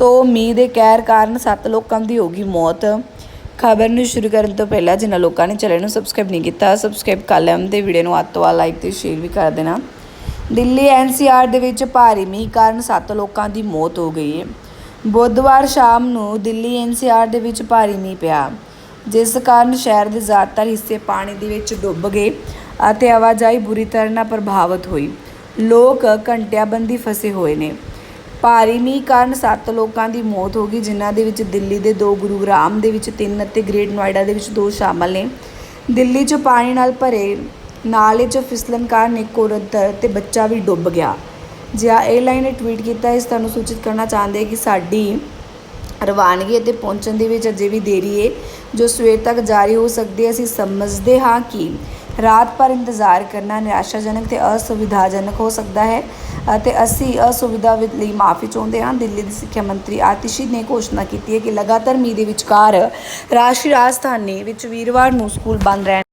ਤੋਂ ਮੀਂਹ ਦੇ ਕਹਿਰ ਕਾਰਨ 7 ਲੋਕਾਂ ਦੀ ਹੋ ਗਈ ਮੌਤ। ਖਬਰ ਨੂੰ ਸ਼ੁਰੂ ਕਰਨ ਤੋਂ ਪਹਿਲਾਂ ਜਿਨ੍ਹਾਂ ਲੋਕਾਂ ਨੇ ਚੈਨਲ ਨੂੰ ਸਬਸਕ੍ਰਾਈਬ ਨਹੀਂ ਕੀਤਾ ਸਬਸਕ੍ਰਾਈਬ ਕਰ ਲਿਆ। ਤੇ ਵੀਡੀਓ ਨੂੰ ਅੱਧ ਤੋਂ ਵੱਧ ਲਾਈਕ ਤੇ ਸ਼ੇਅਰ ਵੀ ਕਰ ਦੇਣਾ। ਦਿੱਲੀ ਐਨਸੀਆਰ ਦੇ ਵਿੱਚ ਭਾਰੀ ਮੀਂਹ ਕਾਰਨ 7 ਲੋਕਾਂ ਦੀ ਮੌਤ ਹੋ ਗਈ ਹੈ। ਬੁੱਧਵਾਰ ਸ਼ਾਮ ਨੂੰ ਦਿੱਲੀ ਐਨਸੀਆਰ ਦੇ ਵਿੱਚ ਭਾਰੀ ਮੀਂਹ ਪਿਆ, ਜਿਸ ਕਾਰਨ ਸ਼ਹਿਰ ਦੇ ਜ਼ਿਆਦਾਤਰ ਹਿੱਸੇ ਪਾਣੀ ਦੇ ਵਿੱਚ ਡੁੱਬ ਗਏ ਅਤੇ ਆਵਾਜਾਈ ਬੁਰੀ ਤਰ੍ਹਾਂ ਨਾਲ ਪ੍ਰਭਾਵਿਤ ਹੋਈ। ਲੋਕ ਘੰਟਿਆਂਬੰਦੀ ਫਸੇ ਹੋਏ ਨੇ। ਭਾਰੀ ਮੀਂਹ ਕਾਰਨ 7 ਲੋਕਾਂ ਦੀ ਮੌਤ ਹੋ ਗਈ, ਜਿਨ੍ਹਾਂ ਦੇ ਵਿੱਚ ਦਿੱਲੀ ਦੇ ਦੋ ਗੁਰੂਗ੍ਰਾਮ ਦੇ ਵਿੱਚ ਤਿੰਨ ਅਤੇ ਗ੍ਰੇਟ ਨੋਇਡਾ ਦੇ ਵਿੱਚ ਦੋ ਸ਼ਾਮਲ ਨੇ। ਦਿੱਲੀ 'ਚ ਪਾਣੀ ਨਾਲ ਭਰੇ, ਨਾਲੇ 'ਚ ਫਿਸਲਣ ਕਾਰਨ ਇੱਕ ਔਰਤ ਤੇ ਬੱਚਾ ਵੀ ਡੁੱਬ ਗਿਆ। ਜਿਹਾ 에ਅਰਲਾਈਨ ਨੇ ਟਵੀਟ ਕੀਤਾ, ਇਸ ਤੁਹਾਨੂੰ ਸੂਚਿਤ ਕਰਨਾ ਚਾਹੁੰਦੇ ਕਿ ਸਾਡੀ ਰਵਾਨਗੀ ਅਤੇ ਪਹੁੰਚਣ ਦੇ ਵਿੱਚ ਅਜੇ ਵੀ ਦੇਰੀ ਹੈ ਜੋ ਸਵੇਰ ਤੱਕ ਜਾਰੀ ਹੋ ਸਕਦੀ ਹੈ, ਅਸੀਂ ਸਮਝਦੇ ਹਾਂ ਕਿ ਰਾਤ ਭਰ ਇੰਤਜ਼ਾਰ ਕਰਨਾ ਨਿਰਾਸ਼ਾਜਨਕ ਤੇ ਅਸੁਵਿਧਾਜਨਕ ਹੋ ਸਕਦਾ ਹੈ ਅਤੇ ਅਸੀਂ ਅਸੁਵਿਧਾ ਲਈ ਮਾਫੀ ਚਾਹੁੰਦੇ ਹਾਂ। ਦਿੱਲੀ ਦੀ ਸਿੱਖਿਆ ਮੰਤਰੀ ਆਤਿਸ਼ੀ ਨੇ ਘੋਸ਼ਣਾ ਕੀਤੀ ਹੈ ਕਿ ਲਗਾਤਾਰ ਮੀਂਹ ਦੇ ਵਿਚਕਾਰ ਰਾਸ਼ਟਰੀ ਰਾਜਧਾਨੀ ਵਿੱਚ ਵੀਰਵਾਰ ਨੂੰ ਸਕੂਲ ਬੰਦ ਰਹਿਣ